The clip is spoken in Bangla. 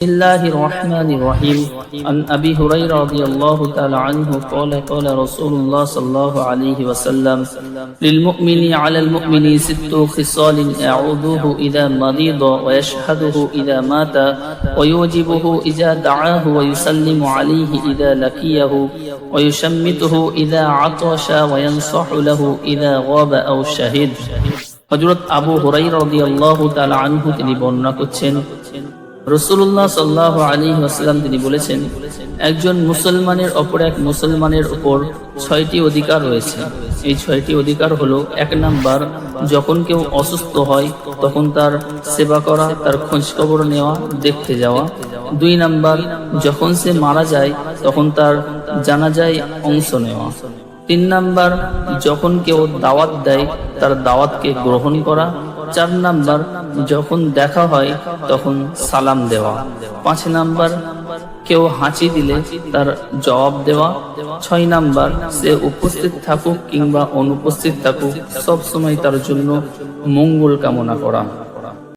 بسم الله الرحمن الرحيم عن أبي هريرة رضي الله تعالى عنه قال قال رسول الله صلى الله عليه وسلم للمؤمن على المؤمن ست خصال يعوذه إذا مريض ويشهده إذا مات ويوجبه إذا دعاه ويسلم عليه إذا لقيه ويشمته إذا عطش وينصح له إذا غاب أو شهد হজরত আবু হুরাই রাদিয়াল্লাহু তাআলা আনহু তিনি বর্ণনা করছেন রসুল্লাহ সাল্লাহ আলী আসসালাম তিনি বলেছেন, একজন মুসলমানের অপর এক মুসলমানের উপর ছয়টি অধিকার রয়েছে। এই ছয়টি অধিকার হলো এক নাম্বার, যখন কেউ অসুস্থ হয়, তখন তার সেবা করা, তার খোঁজ খবর নেওয়া, দেখতে যাওয়া। দুই নাম্বার, যখন সে মারা যায়, তখন তার জানাজায় অংশ নেওয়া। তিন নাম্বার, যখন কেউ দাওয়াত দেয়, তার দাওয়াতকে গ্রহণ করা। চার নাম্বার যখন দেখা হয়, তখন সালাম দেওয়া। পাঁচ নাম্বার, কেউ হাঁচি দিলে তার জবাব দেওয়া। ছয় নাম্বার, সে উপস্থিত থাকুক কিংবা অনুপস্থিত থাকুক, সবসময় তার জন্য মঙ্গল কামনা করা।